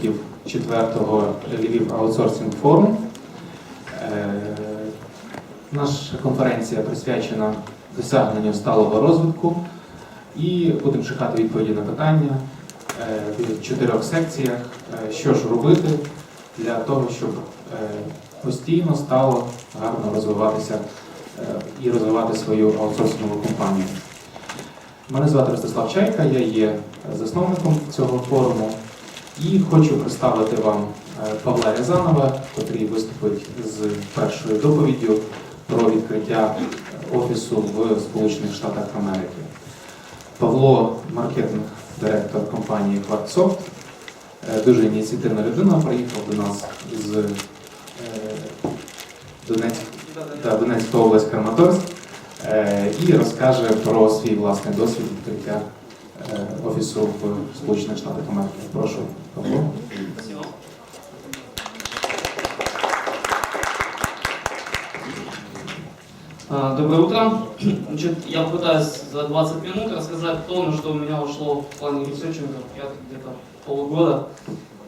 учасників 4-го Львів аутсорсинг форум. Е, Наша конференція присвячена досягненню сталого розвитку і будемо шукати відповіді на питання е, в чотирьох секціях, е, що ж робити для того, щоб постійно стало гарно розвиватися і розвивати свою аутсорсингову компанію. Мене звати Ростислав Чайка, я є засновником цього форуму і хочу представити вам е, Павла Рязанова, який виступить з першою доповіддю про відкриття офісу в Сполучених Штатах Америки. Павло маркетинг директор компанії QuarkSoft, Е, дуже ініціативна людина, приїхав до нас з е, Донецьк, та, Донецька область Краматорськ е, і розкаже про свій власний досвід відкриття е, офісу в Сполучених Штатах Америки. Прошу, Павло. Доброе утро. Значит, я попытаюсь за 20 минут рассказать то, на что у меня ушло в плане ресерчинга где-то полугода.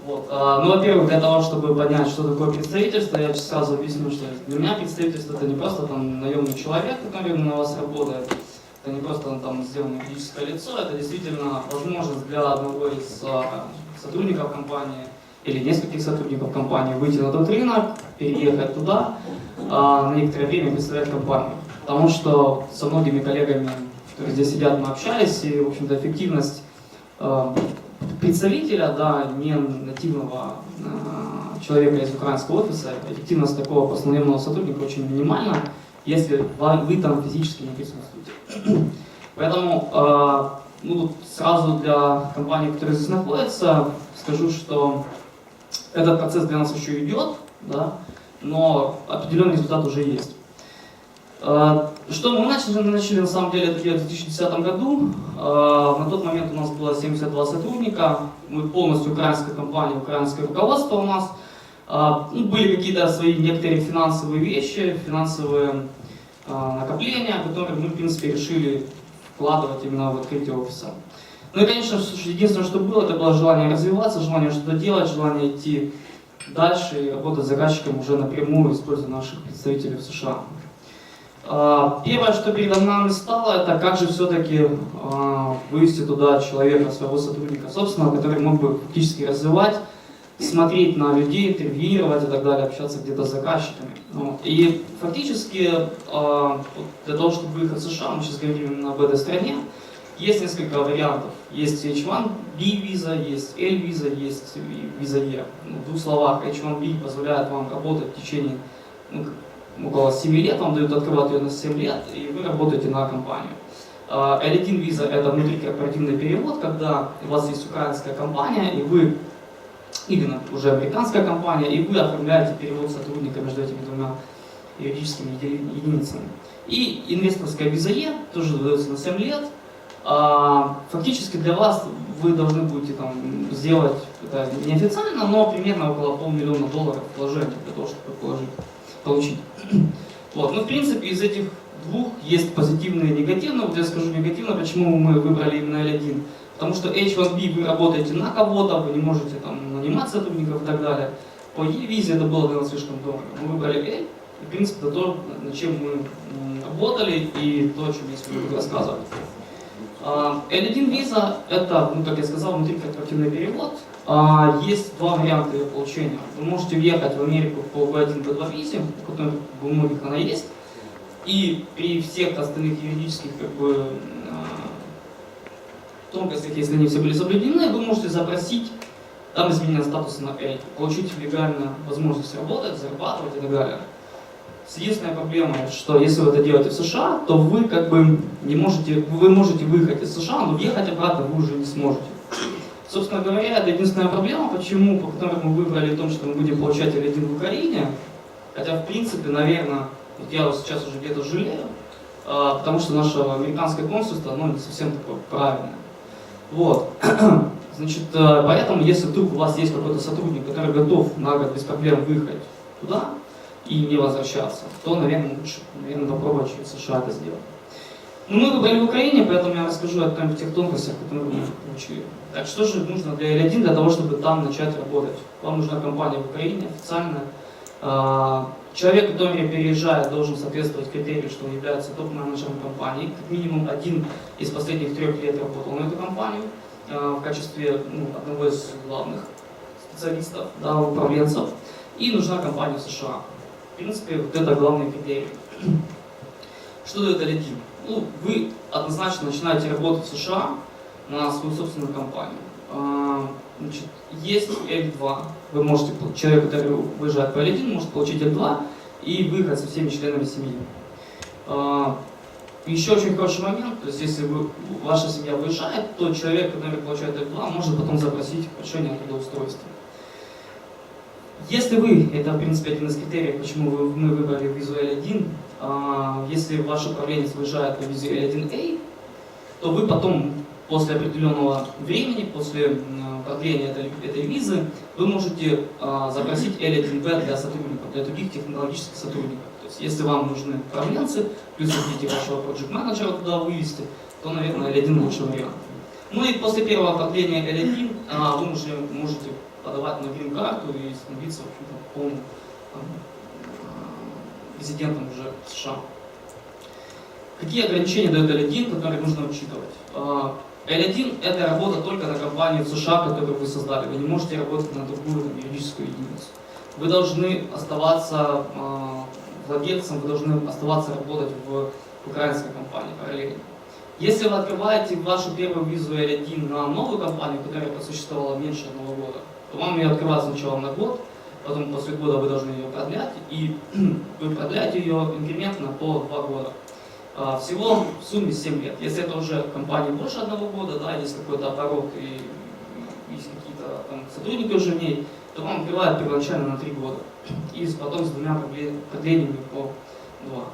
Вот. а, Ну, во-первых, для того, чтобы понять, что такое представительство, я сразу объясню, что для меня представительство это не просто там наемный человек, который на вас работает, это не просто там сделано юридическое лицо, это действительно возможность для одного из а, сотрудников компании или нескольких сотрудников компании выйти на тот рынок, переехать туда, а, на некоторое время представлять компанию. Потому что со многими коллегами, которые здесь сидят, мы общались, и, в общем-то, эффективность а, представителя, да, не нативного человека из украинского офиса, эффективность такого постоянного сотрудника очень минимальна, если вы там физически не присутствуете. Поэтому а, ну, сразу для компаний, которые здесь находятся, скажу, что этот процесс для нас еще идет, да, но определенный результат уже есть. Э, Что мы начали? Мы начали на самом деле это делать в 2010 году. Э, На тот момент у нас было 72 сотрудника. Мы полностью украинская компания, украинское руководство у нас. Э, ну, были какие-то свои некоторые финансовые вещи, финансовые э, накопления, которые мы, в принципе, решили вкладывать именно в открытие офиса. Ну и, конечно, единственное, что было, это было желание развиваться, желание что-то делать, желание идти дальше и работать с заказчиком уже напрямую, используя наших представителей в США. А, Первое, что передо нами стало, это как же все-таки вывести туда человека, своего сотрудника, собственно, который мог бы фактически развивать, смотреть на людей, интервьюировать и так далее, общаться где-то с заказчиками. Ну, И фактически вот для того, чтобы выехать в США, мы сейчас говорим именно об этой стране, есть несколько вариантов. Есть H1B виза, есть L виза, есть виза E. Ну, в двух словах, H1B позволяет вам работать в течение ну, около 7 лет, вам дают открывать ее на 7 лет, и вы работаете на компанию. А, L1 виза это внутрикорпоративный перевод, когда у вас есть украинская компания, и вы, ну, уже американская компания, и вы оформляете перевод сотрудника между этими двумя юридическими еди- единицами. И инвесторская виза тоже дается на 7 лет. А, Фактически для вас вы должны будете там сделать, это неофициально, но примерно около полмиллиона долларов вложений для того, чтобы положить, получить. Вот. Ну, в принципе, из этих двух есть позитивные и негативные. Вот я скажу негативно, почему мы выбрали именно L1. Потому что H1B вы работаете на кого-то, вы не можете там нанимать сотрудников и так далее. По E-визе это было для нас слишком дорого. Мы выбрали L, и, в принципе, это то, над чем мы работали, и то, о чем я сегодня буду рассказывать. А, L1 виза – это, ну, как я сказал, внутрикорпоративный перевод. А, Есть два варианта ее получения. Вы можете въехать в Америку по B1, B2 визе, у которых у многих она есть, и при всех остальных юридических как бы, а, тонкостях, если они все были соблюдены, вы можете запросить там изменение статуса на L, получить легально возможность работать, зарабатывать и так далее. Единственная проблема, что если вы это делаете в США, то вы как бы не можете, вы можете выехать из США, но въехать обратно вы уже не сможете. Собственно говоря, это единственная проблема, почему, по которой мы выбрали то, что мы будем получать L1 в Украине. Хотя, в принципе, наверное, вот я вот сейчас уже где-то жалею, а, потому что наше американское консульство, оно не совсем такое правильное. Вот. Значит, э, поэтому, если вдруг у вас есть какой-то сотрудник, который готов на год без проблем выехать туда и не возвращаться, то, наверное, лучше, наверное, попробовать через США это сделать. Ну, мы выбрали в Украине, поэтому я расскажу о том- тех тонкостях, которые мы получили. Так что же нужно для L1 для того, чтобы там начать работать? Вам нужна компания в Украине официальная. А, Человек, который переезжает, должен соответствовать критерию, что он является топ-менеджером компании. Как минимум один из последних трех лет работал на эту компанию в качестве ну, одного из главных специалистов, да, управленцев. И нужна компания в США. В принципе, вот это главный критерий. Что дает L1? Ну, вы однозначно начинаете работать в США на свою собственную компанию. А, Значит, есть L2. Вы можете, человек, который выезжает по L1, может получить L2 и выехать со всеми членами семьи. А, Еще очень хороший момент, то есть если вы, ваша семья выезжает, то человек, который получает L2, может потом запросить решение о трудоустройстве. Если вы, это в принципе один из критериев, почему вы- мы выбрали визу L1, а, если ваш управленец выезжает по визе L1A, то вы потом, после определенного времени, после продления этой, этой визы, вы можете а, запросить L1B для сотрудников, для других технологических сотрудников. Есть, если вам нужны управленцы, плюс хотите вашего проект менеджера туда вывести, то, наверное, L1 лучший вариант. Ну и после первого продления L1 а, вы уже можете подавать на грин-карту и становиться в общем-то, полным там, а, резидентом уже США. Какие ограничения дает L1, которые нужно учитывать? А, L1 – это работа только на компанию в США, которую вы создали. Вы не можете работать на другую юридическую единицу. Вы должны оставаться а, владельцем, вы должны оставаться работать в украинской компании параллельно. Если вы открываете вашу первую визу L1 на новую компанию, которая просуществовала меньше одного года, то вам ее открывают сначала на год, потом после года вы должны ее продлять, и вы продляете ее инкрементно по два года. А, Всего в сумме 7 лет. Если это уже компания больше одного года, да, есть какой-то оборот и там сотрудники уже в ней, то вам открывают первоначально на 3 года. И с- потом с двумя продле- продлениями по 2.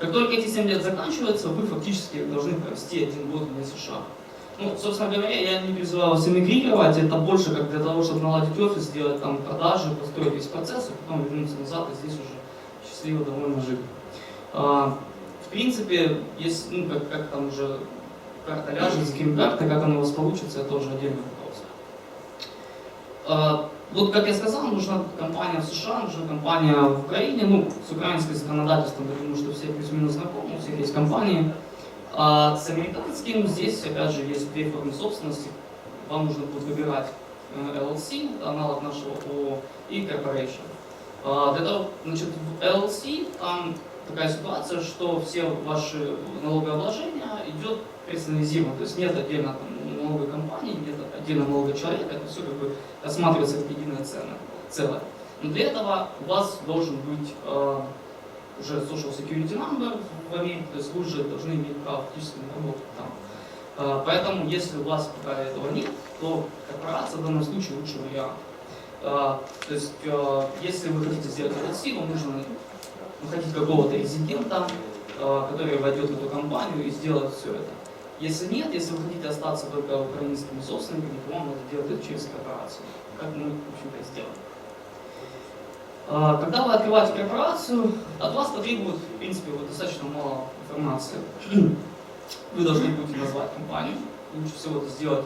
Как только эти 7 лет заканчиваются, вы фактически должны провести один год вне США. Ну, собственно говоря, я не призываю вас эмигрировать, это больше как для того, чтобы наладить офис, сделать там продажи, построить весь процесс, и потом вернуться назад и здесь уже счастливо, довольно жить. А, В принципе, есть, ну, как, как там уже карта ляжет, за кем карта, как она у вас получится, это вопрос. А, Вот, как я сказал, нужна компания в США, нужна компания в Украине. Ну, с украинским законодательством, думаю, что все плюс-минус знакомы, у всех есть компании. А с американским здесь, опять же, есть две формы собственности. Вам нужно будет выбирать э, LLC, это аналог нашего ООО, и Corporation. А, Для того, значит, в LLC там такая ситуация, что все ваши налогообложения идет персонализировано, то есть нет отдельно там, налоговой компании, нет отдельно налогового человека, это все как бы рассматривается как единое ценно- целое. Но для этого у вас должен быть э, уже social security number в Америке, то есть вы уже должны иметь право фактически на работу там. Э, Поэтому, если у вас пока этого нет, то корпорация в данном случае лучший вариант. Э, То есть, э, если вы хотите сделать LLC, вам нужно находить какого-то резидента, э, который войдет в эту компанию и сделает все это. Если нет, если вы хотите остаться только украинскими собственниками, то вам надо делать это через корпорацию, как мы, в общем-то, и сделали. А, Когда вы открываете корпорацию, от вас потребуют, в принципе, вот достаточно мало информации. Вы должны будете назвать компанию, лучше всего это сделать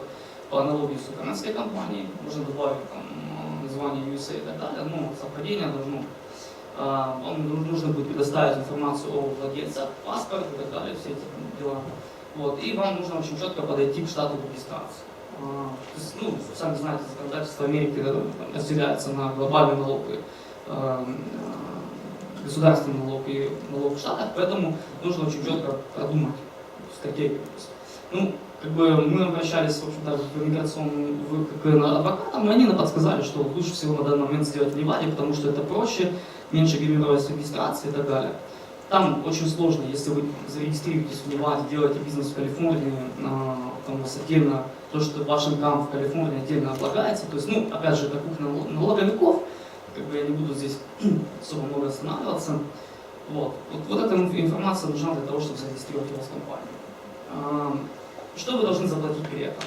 по аналогии с украинской компанией, можно добавить там, э, название USA и так далее, но совпадение должно а, Вам ну- нужно будет предоставить информацию о владельце, паспорт и так далее, все эти дела. Вот. И вам нужно очень четко подойти к штату регистрации. А, есть, ну, сами знаете, законодательство Америки разделяется на глобальный налог и э, э, государственный налог и налог в штатах, поэтому нужно очень четко продумать стратегию. Ну, как бы мы обращались, в общем-то, в иммиграционную, в, как бы, на адвокатам, и они нам подсказали, что лучше всего на данный момент сделать в Неваде, потому что это проще, меньше гримировать регистрации и так далее. Там очень сложно, если вы зарегистрируетесь в Неваде, делаете бизнес в Калифорнии, а, там у вас отдельно, то, что ваш инкам в Калифорнии отдельно облагается. То есть, ну, опять же, это кухня нал- налоговиков, как бы я не буду здесь особо много останавливаться. Вот. Вот, вот эта инф- информация нужна для того, чтобы зарегистрировать у вас компанию. А, Что вы должны заплатить при этом?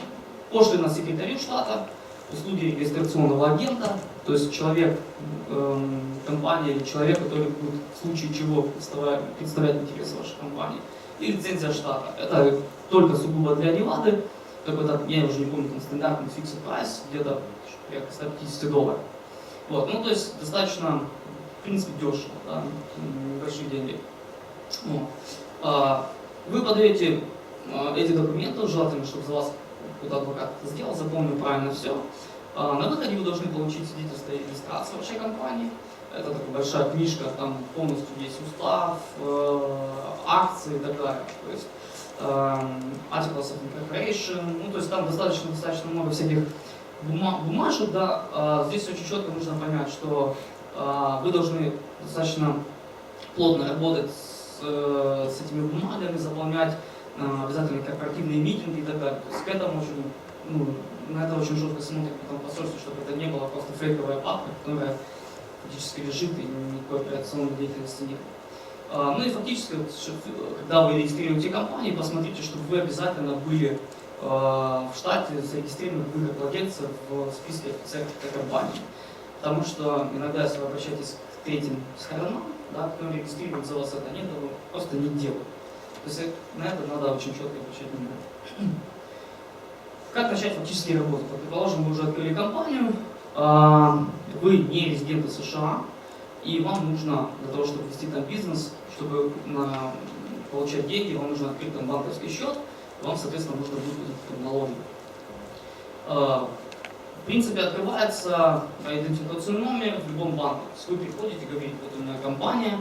Пошлина секретарю штата, услуги регистрационного агента, то есть человек, эм, компания или человек, который будет в случае чего представлять, представлять интересы вашей компании. И лицензия штата. Это только сугубо для Невады, какой-то, я уже не помню, там стандартный фиксed прайс, где-то порядка 150 долларов. Вот, ну то есть достаточно, в принципе, дешево, да, небольшие деньги. Вот. А, Вы подаете а, эти документы, желательно, чтобы за вас какой-то адвокат это сделал, запомнил правильно все. А, На выходе вы должны получить свидетельство о регистрации вашей компании. Это такая большая книжка, там полностью есть устав, э, акции и так далее. То есть эм, Articles of Incorporation, ну то есть там достаточно, достаточно много всяких бума- бумажек, да. А Здесь очень четко нужно понять, что а, вы должны достаточно плотно работать с, э, с этими бумагами, заполнять а, обязательно корпоративные митинги и так далее. То есть к этому очень, ну, на это очень жестко смотрят потом посольство, чтобы это не было просто фейковая папка, которая фактически лежит и никакой операционной деятельности нет. А, Ну и фактически, когда вы регистрируете компанию, посмотрите, чтобы вы обязательно были э, в штате зарегистрированы вы как владельцы в списке офицеров компании. Потому что иногда, если вы обращаетесь к третьим сторонам, да, которые регистрируют за вас это, они этого просто не делают. То есть на это надо очень четко обращать внимание. Как начать фактически работать? Предположим, вы уже открыли компанию, а, вы не резиденты США, и вам нужно для того, чтобы вести там бизнес, чтобы на- получать деньги, вам нужно открыть там банковский счет, вам, соответственно, нужно выплатить там налоги. А, В принципе, открывается идентификационный номер в любом банке. То есть вы приходите, говорите, вот у меня компания,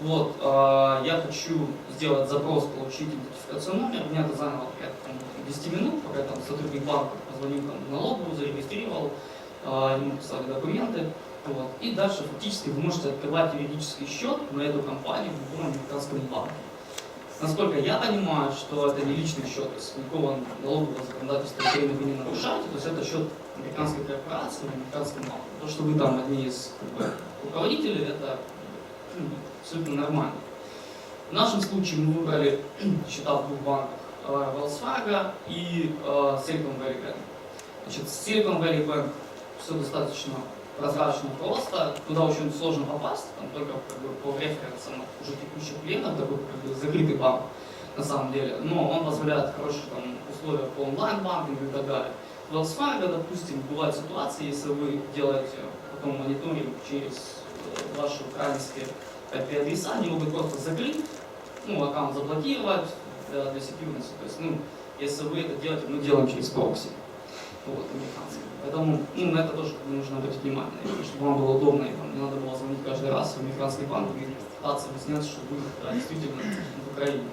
вот, а, я хочу сделать запрос, получить идентификационный номер, меня это заняло порядка там, 10 минут, пока там сотрудник банка позвонил там, в налоговую, зарегистрировал, а, ему писали документы, вот. и дальше фактически вы можете открывать юридический счет на эту компанию в любом американском банке. Насколько я понимаю, что это не личный счет, то есть никакого налогового законодательства Украины вы не нарушаете, то есть это счет американской корпорации, в американском банке. То, что вы там одни из как бы, руководителей, это абсолютно нормально. В нашем случае мы выбрали счета в двух банках, Wells Fargo и э, Silicon Valley Bank. Значит, Silicon Valley Bank все достаточно прозрачно просто, туда очень сложно попасть, там только как бы, по референсам уже текущих клиентов, такой как бы, закрытый банк на самом деле, но он позволяет хорошие там, условия по онлайн-банкингу и так далее. Wells Fargo, допустим, бывают ситуации, если вы делаете потом мониторинг через э, ваши украинские IP-адреса, они могут просто закрыть, ну, аккаунт заблокировать для, для security. То есть, ну, если вы это делаете, мы делаем через прокси. Вот, американский. Поэтому ну, на это тоже нужно обратить внимание, чтобы вам было удобно, и вам не надо было звонить каждый раз в американский банк и пытаться объяснять, что вы да, действительно в Украине.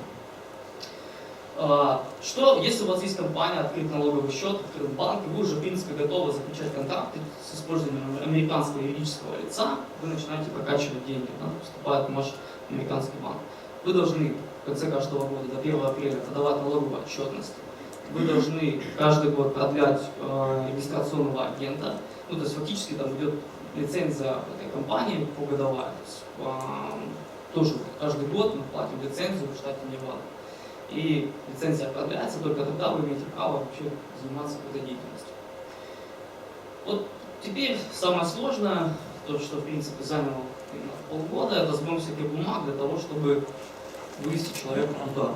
А, Что, если у вас есть компания, открыт налоговый счет, открыт банк, и вы уже, в принципе, готовы заключать контракты с использованием американского юридического лица, вы начинаете прокачивать деньги, да, поступает в ваш американский банк. Вы должны в конце каждого года, до 1 апреля, подавать налоговую отчетность. Вы должны каждый год продлять э, регистрационного агента. Ну, то есть фактически там идет лицензия этой компании погодовая. То есть, э, тоже каждый год мы платим лицензию в штате Невада. И лицензия продляется, только тогда вы имеете право вообще заниматься этой деятельностью. Вот теперь самое сложное, то, что в принципе заняло полгода, это сбор всяких бумаг для того, чтобы вывести человека туда.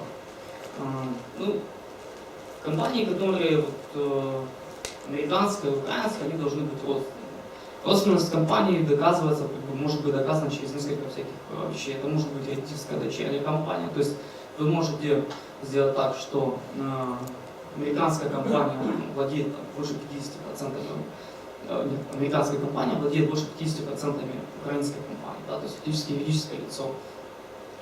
А, Ну, компании, которые вот, э, американская, украинская, они должны быть родственными. Родственность компании доказывается, может быть доказана через несколько всяких э, вещей. Это может быть родительская дочерняя компания, то есть вы можете сделать так, что э, американская компания владеет больше 50%, э, нет, американская компания владеет больше 50% украинской компании, да, то есть фактически юридическое лицо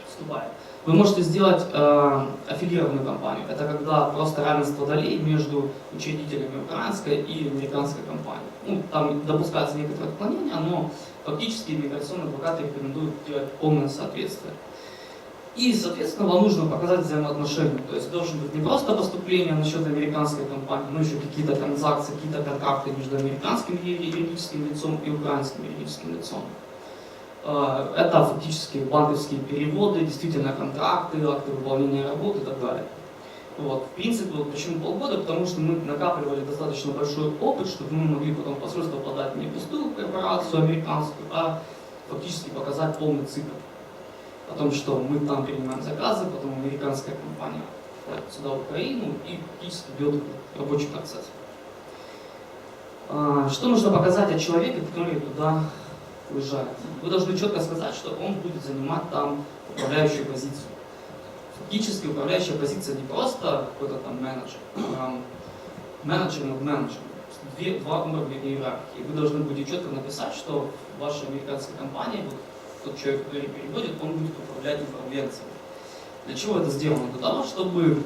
вступает. Вы можете сделать э, аффилированную компанию. Это когда просто равенство долей между учредителями украинской и американской компании. Ну, там допускаются некоторые отклонения, но фактически иммиграционные адвокаты рекомендуют делать полное соответствие. И, соответственно, вам нужно показать взаимоотношения. То есть должен быть не просто поступление на счет американской компании, но еще какие-то транзакции, какие-то контракты между американским юридическим лицом и украинским юридическим лицом. Э, Это фактически банковские переводы, действительно контракты, акты выполнения работы и так далее. Вот. В принципе, вот почему полгода? Потому что мы накапливали достаточно большой опыт, чтобы мы могли потом посольство подать не пустую корпорацию американскую, а фактически показать полный цикл. О том, что мы там принимаем заказы, потом американская компания платит сюда в Украину и фактически ведет рабочий процесс. А, Что нужно показать от человека, который туда уезжает? Вы должны четко сказать, что он будет занимать там управляющую позицию. Фактически управляющая позиция не просто какой-то там менеджер, а менеджер над менеджером. Две, два уровня иерархии. Вы должны будете четко написать, что ваша американская компания, вот тот человек, который переводит, он будет управлять управленцем. Для чего это сделано? Для того, чтобы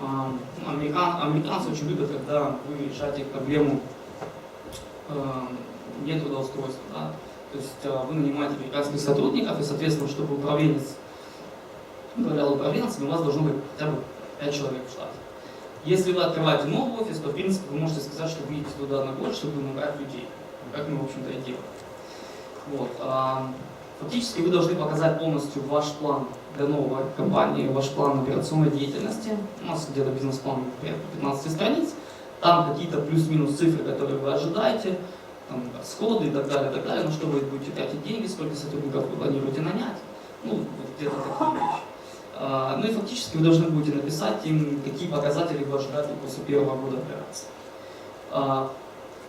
ну, американ, американцы очень любят, когда вы решаете проблему а, нетрудоустройства. Да? То есть а, вы нанимаете американских сотрудников, и, соответственно, чтобы управленец управлял управленцем, у вас должно быть хотя бы 5 человек в штате. Если вы открываете новый офис, то, в принципе, вы можете сказать, что вы идете туда на год, чтобы набрать людей. Как мы, в общем-то, и делаем. Вот. Фактически вы должны показать полностью ваш план для новой компании, ваш план операционной деятельности. У нас где-то бизнес-план порядка 15 страниц. Там какие-то плюс-минус цифры, которые вы ожидаете, там, расходы и так далее, и так далее, на что вы будете тратить деньги, сколько сотрудников вы планируете нанять. Ну, вот где-то такие вещи. А, Ну и фактически вы должны будете написать им, какие показатели вы ожидаете после первого года операции. А,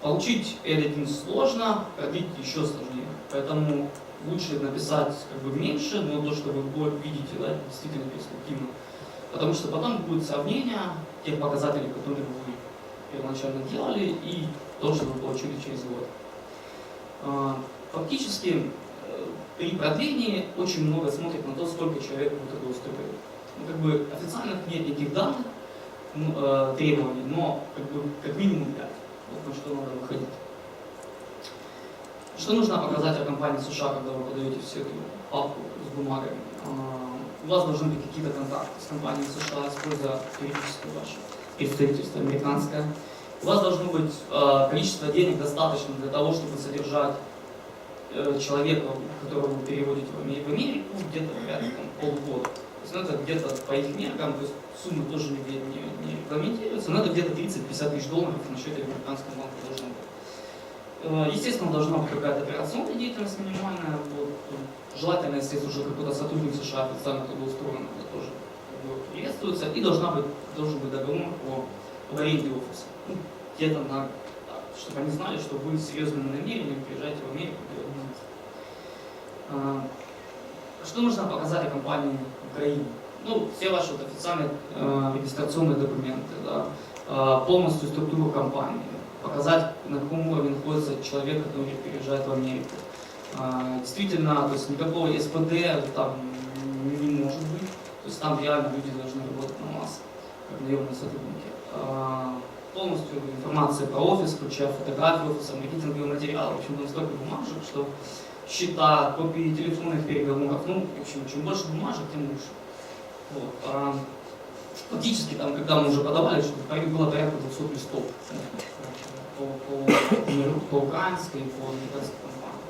Получить L1 сложно, продлить еще сложнее. Поэтому лучше написать как бы меньше, но то, что вы видите, да, действительно перспективно. Потому что потом будет сравнение тех показателей, которые вы первоначально делали, и то, что вы получили через год. А, Фактически э, при продлении очень много смотрит на то, сколько человек будет трудоустроен. Ну, как бы официальных нет никаких данных, ну, э, требований, но как бы как минимум 5. Вот на что надо выходить. Что нужно показать о компании США, когда вы подаете всю эту папку с бумагами? А, У вас должны быть какие-то контакты с компанией США, используя юридическое ваше представительство американское. У вас должно быть э, количество денег достаточно для того, чтобы содержать э, человека, которого вы переводите в Аме- в Америку, где-то порядка полгода. То есть это где-то по их меркам, то есть суммы тоже нигде не, не регламентируются, это где-то 30-50 тысяч долларов на счете американского банка должно быть. Э, Естественно, должна быть какая-то операционная деятельность минимальная. Вот. Желательно, если это уже какой-то сотрудник США официально трудоустроен, это тоже приветствуется. И должна быть, должен быть договор о, об аренде офиса. Ну, где-то на чтобы они знали, что вы с серьезным намерением приезжаете в Америку. А, Что нужно показать о компании в Украине? Ну, все ваши вот официальные э, регистрационные документы, да, э, полностью структуру компании, показать, на каком уровне находится человек, который переезжает в Америку. А, Действительно, то есть никакого СПД там не может быть, то есть там реально люди должны работать на вас, как наемные сотрудники. А, Полностью информация про офис, включая фотографии офиса, маркетинговые материалы, в общем, там столько бумажек, что счета, копии телефонных переговоров, ну, в общем, чем больше бумажек, тем лучше. Вот. Фактически, там, когда мы уже подавали, что было порядка 200 листов по, по, по украинской по американской компании.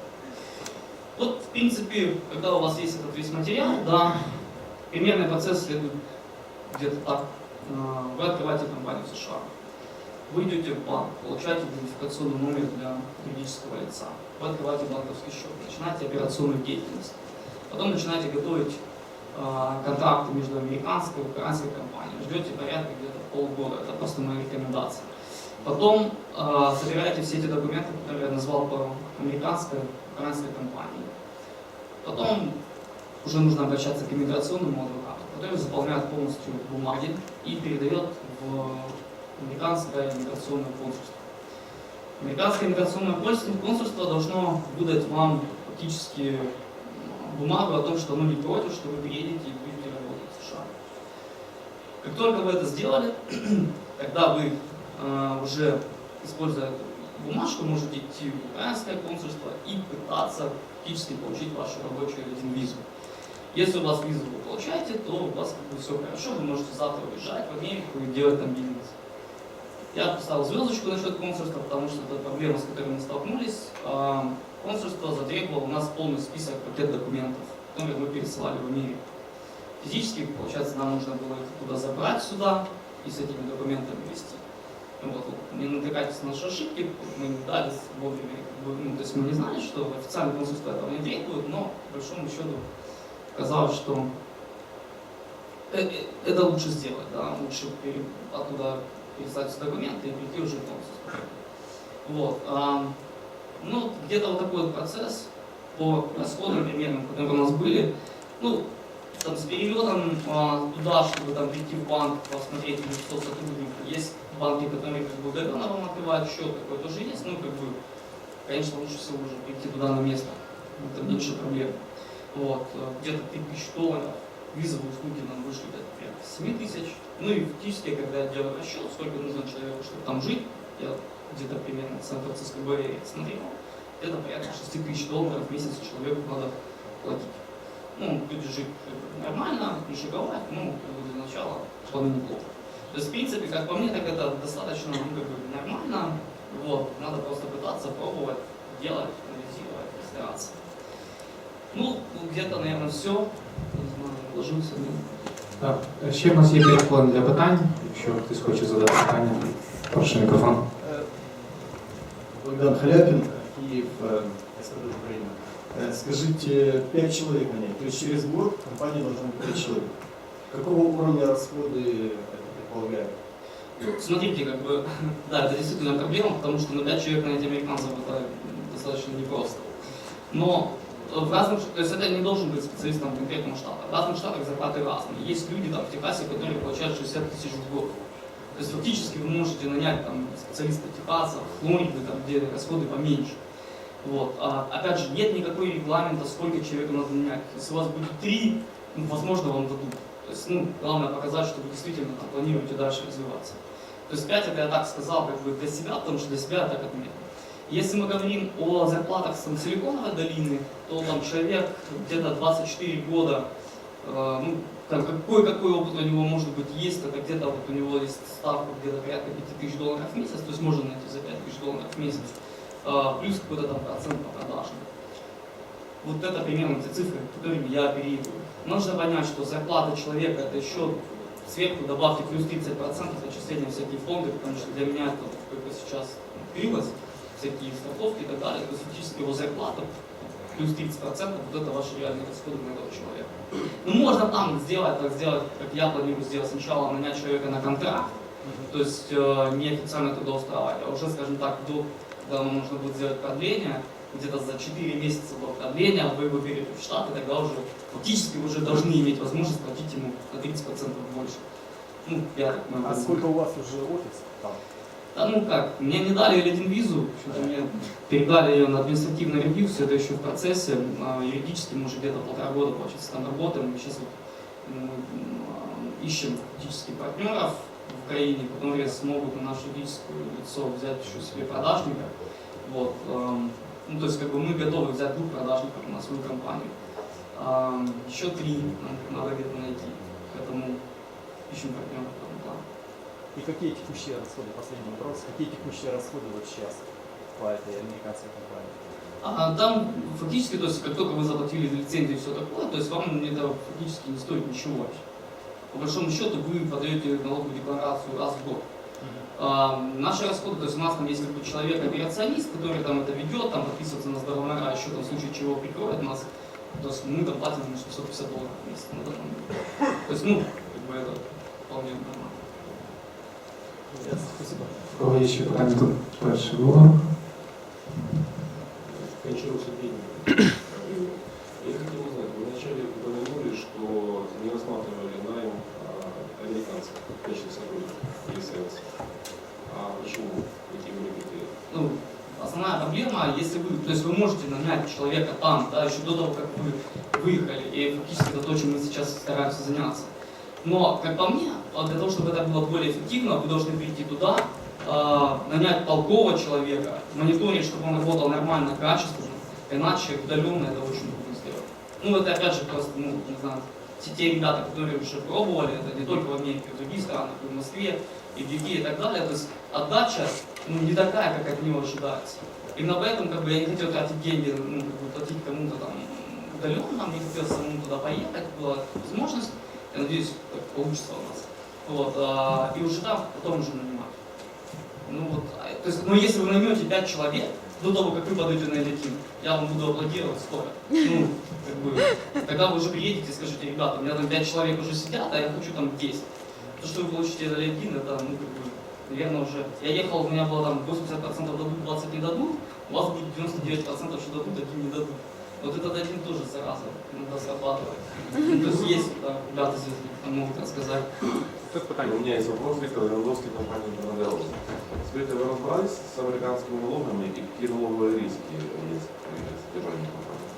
Вот, в принципе, когда у вас есть этот весь материал, да, примерный процесс следует где-то так. А, Вы открываете компанию в США, вы идете в банк, получаете идентификационный номер для юридического лица, вы открываете банковский счет, начинаете операционную деятельность, потом начинаете готовить контракты между американской и украинской компанией. Ждете порядка где-то полгода, это просто моя рекомендация. Потом э, собираете все эти документы, которые я назвал по американской, украинской компании. Потом уже нужно обращаться к иммиграционному адвокату, который заполняет полностью бумаги и передает в американское иммиграционное консульство. Американское иммиграционное консульство должно выдать вам фактически бумагу о том, что оно не против, что вы приедете и будете работать в США. Как только вы это сделали, тогда вы э, уже, используя бумажку, можете идти в украинское консульство и пытаться фактически получить вашу рабочую один визу. Если у вас визу вы получаете, то у вас как бы все хорошо, вы можете завтра уезжать в Америку и делать там бизнес. Я поставил звездочку насчет консульства, потому что это проблема, с которой мы столкнулись. Консульство затребовало у нас полный список пакет документов, которые мы пересылали в Америку. Физически, получается, нам нужно было их туда забрать сюда и с этими документами вести. Вот, вот, не натыкайтесь на наши ошибки, мы не дали вовремя, ну, то есть мы не знали, что официальное консульство этого не требует, но, по большому счету, казалось, что э- э, это лучше сделать, да, лучше оттуда переслать документы и прийти уже в консульство. Вот, ну, где-то вот такой вот процесс по расходам примерно, которые у нас были, ну, там, с перелетом а, туда, чтобы там прийти в банк, посмотреть, или кто сотрудник. Есть банки, которые как бы удаленно вам открывают счет, такой тоже есть, ну, как бы, конечно, лучше всего уже прийти туда на место, это меньше проблем. Вот, э, где-то 3000 долларов, визовые услуги нам вышли где-то прям 7 тысяч. Ну и фактически, когда я делаю расчет, сколько нужно человеку, чтобы там жить, я где-то примерно Сан-Франциско Бэй смотрел, где-то порядка 6 тысяч долларов в месяц человеку надо платить. Ну, люди жить нормально, не шиковать, ну, для начала вполне неплохо. То есть, в принципе, как по мне, так это достаточно, ну, как бы нормально. Вот, надо просто пытаться пробовать, делать, анализировать, стараться. Ну, где-то, наверное, все. Не знаю, вложився. Так, ще в нас є 5 хвилин для питань. Якщо хтось хоче задати питання, прошу мікрофон. Э, Богдан Халяпин, Киев, э, СКД Украина. Э, Скажите, 5 человек нанять, то есть через год компания должна быть 5 человек. Какого уровня расходы это предполагает? Ну, Смотрите, как бы, да, это действительно проблема, потому что на 5 человек найти американцев это достаточно непросто. Но в разных, то есть это не должен быть специалист там, конкретного штата. В разных штатах зарплаты разные. Есть люди там в Техасе, которые получают 60 тысяч в год. То есть фактически вы можете нанять там специалиста Техаса, Флориды, там, где расходы поменьше. Вот. А, опять же, нет никакой регламента, сколько человека надо нанять. Если у вас будет три, ну, возможно, вам дадут. То есть, ну, главное показать, что вы действительно там, планируете дальше развиваться. То есть 5 это я так сказал как бы для себя, потому что для себя так отметил. Если мы говорим о зарплатах там, Силиконовой долины, то там человек где-то 24 года, э, ну, там какой-какой опыт у него может быть есть, это где-то вот у него есть ставка где-то порядка 5000 долларов в месяц, то есть можно найти за 5000 долларов в месяц, э, плюс какой-то там процент по продажам. Вот это примерно те цифры, которыми я оперирую. Нужно понять, что зарплата человека это еще сверху добавьте плюс 30% отчисления всякие фонды, потому что для меня это как бы сейчас открылось, всякие страховки и так далее, то есть фактически его зарплата плюс 30% вот это ваши реальные расходы на этого человека. Ну можно там сделать, так сделать, как я планирую сделать сначала, нанять человека на контракт, то есть э, неофициально трудоустраивать, а уже, скажем так, до, когда нам нужно будет сделать продление, где-то за 4 месяца до продления вы его берете в штат, и тогда уже фактически вы уже должны иметь возможность платить ему на 30% больше. Ну, я так могу. А сколько у вас уже офис там? Да ну как, мне не дали один визу, что-то мне передали ее на административный ревью, все это еще в процессе. А, Юридически мы уже где-то полтора года, получается, там работаем. Сейчас вот м, м, ищем фактически партнеров в Украине, которые смогут на наше юридическое лицо взять еще себе продажника. Вот, ну, то есть как бы мы готовы взять двух продажников на свою компанию. Еще три нам надо где-то найти, поэтому ищем партнеров в этом плане. И какие текущие расходы, последний вопрос, какие текущие расходы вот сейчас по этой американской компании? А там фактически, то есть как только вы заплатили за лицензию и все такое, то есть вам это фактически не стоит ничего вообще. По большому счету вы подаете налоговую декларацию раз в год. А, наши расходы, то есть у нас там есть как бы человек операционист, который там это ведет, там подписывается на здоровнога, еще там в случае чего прикроет нас. То есть мы там платим ему 650 долларов в месяц. То есть, ну, как бы это вполне нормально. Кого є ще питання? Тут було. Кончаров Сергей. Я хотел узнать, вы вначале упомянули, что не рассматривали найм а, американцев в качестве сотрудников ЕСНС. А почему? Какие были критерии? ну, основная проблема, если вы, то есть вы можете нанять человека там, да, еще до того, как вы выехали, и фактически это то, чем мы сейчас стараемся заняться. Но, как по мне, для того, чтобы это было более эффективно, вы должны прийти туда, э, нанять толкового человека, мониторить, чтобы он работал нормально, качественно, иначе удаленно это очень трудно сделать. Ну, это опять же просто, ну, не знаю, те, ребята, которые уже пробовали, это не только в Америке, в других странах, в Москве, и в UK и так далее. То есть отдача ну, не такая, как от него ожидается. Именно поэтому как бы, я не хотел тратить деньги, ну, как бы, платить кому-то там удаленно, мне хотелось самому туда поехать, была возможность. Надеюсь, так получится у нас. Вот, а, и уже там потом уже нанимать. Ну вот, а, то есть, ну если вы наймете 5 человек, до того, как вы подойдете на тим, я вам буду аплодировать стоя. Ну, как бы, тогда вы уже приедете и скажете, ребята, у меня там 5 человек уже сидят, а я хочу там 10. То, что вы получите за один, это, ну, как бы, наверное, уже... Я ехал, у меня было там 80% дадут, 20 не дадут, у вас будет 99% что дадут, один не дадут. Вот этот один тоже зараза, иногда срабатывает. Ну, то есть есть да, ребята здесь там могут рассказать. Тут питання. У меня есть вопрос, Виктор Левандовский, компания Браделс. Скажите, вы разобрались с американскими налогами и какие налоговые риски есть при содержании компании?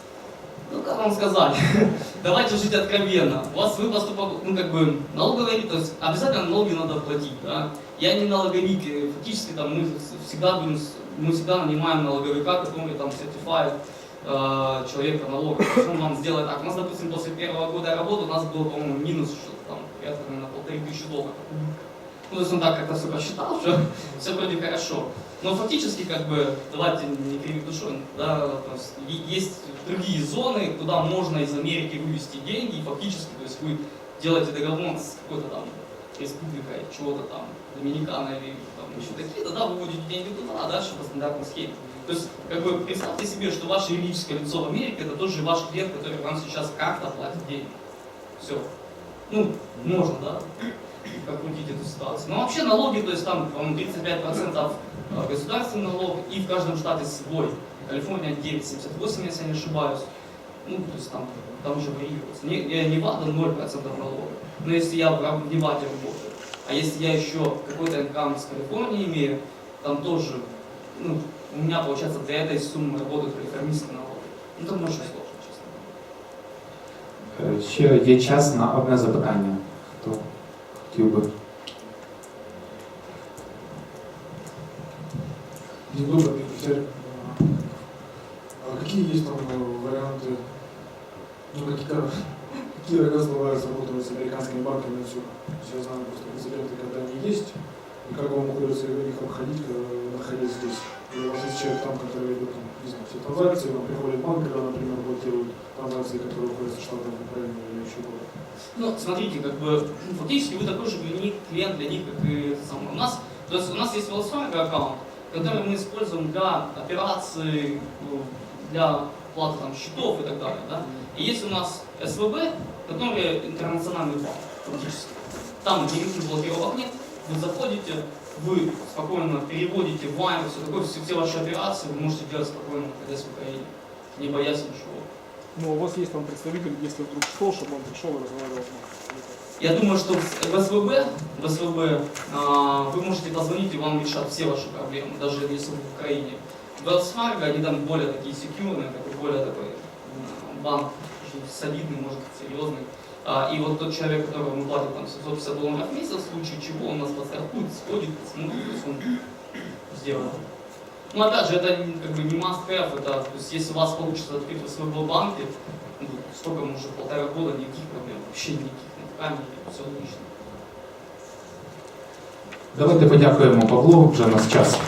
Ну, как вам сказать, давайте жить откровенно. У вас вы поступок, ну, как бы, налоговые, то есть обязательно налоги надо платить, да. Я не налоговик, фактически там мы всегда будем, с- мы всегда нанимаем налоговика, который там сертифает э, человека налога. То есть он вам сделает так. У нас, допустим, после первого года работы у нас было, по-моему, минус что-то там, порядка, на полторы тысячи долларов. Ну, то есть он так как-то все посчитал, что все вроде хорошо. Но фактически, как бы, давайте не кривить душой, да, есть другие зоны, куда можно из Америки вывести деньги, и фактически, то есть вы делаете договор с какой-то там республикой, чего-то там, Доминикана или там еще какие-то, да, выводите деньги туда, а дальше по стандартной схеме. То есть, как бы, представьте себе, что ваше юридическое лицо в Америке, это тоже ваш клиент, который вам сейчас как-то платит деньги. Все. Ну, можно, да, прокрутить эту ситуацию. Но вообще налоги, то есть там, по-моему, 35% э, государственный налог, и в каждом штате свой. Калифорния 9,78, если я не ошибаюсь. Ну, то есть там, там уже варьируется. Не, Невада 0% налога. Но если я в Неваде работаю, а если я еще какой-то инкам с Калифорнии имею, там тоже, ну, у меня, получается, для этой суммы работают калифорнийские налоги. Ну, там очень сложно, честно. Е, Ще є час на одне запитання. Хто хотів би? Добрый, Петр. А какие есть там э, варианты, ну какие, какие варианты бывают работают с американскими банками все? Я знаю просто прецеденты, когда они есть, и как вам удается их обходить, э, находясь здесь. У вас есть человек там, который ведет там, не знаю, все транзакции, вам приходит банк, когда, например, блокируют транзакции, которые уходят со Штатов в Украину или еще куда-то. Ну, смотрите, как бы фактически вы такой же клиент, для них, как и самое. У нас, то есть у нас есть Wells аккаунт, который мы используем для операций, ну, для оплаты там, счетов и так далее. Да? И есть у нас СВБ, который интернациональный банк, фактически. Там никаких блокировок нет, вы заходите, вы спокойно переводите в вайм, все такое, все, все ваши операции вы можете делать спокойно, находясь в Украине, не боясь ничего. Ну, у вас есть там представитель, если вдруг что, чтобы он пришел и разговаривал с нами. Я думаю, что в СВБ, в СВБ а, вы можете позвонить, и вам решат все ваши проблемы, даже если вы в Украине. В Fargo они там более такие секьюрные, такой более такой банк, солидный, может быть, серьезный. А, и вот тот человек, которому мы платим там 750 долларов в месяц, в случае чего он нас подстрахует, сходит, посмотрит, то есть он сделает. Ну, опять же, это не- как бы не must have, это, то есть, если у вас получится открыть в своем банке, ну, сколько мы уже, полтора года, никаких проблем, вообще никаких, на камере, все отлично. Давайте подякуємо Павлу, вже у нас час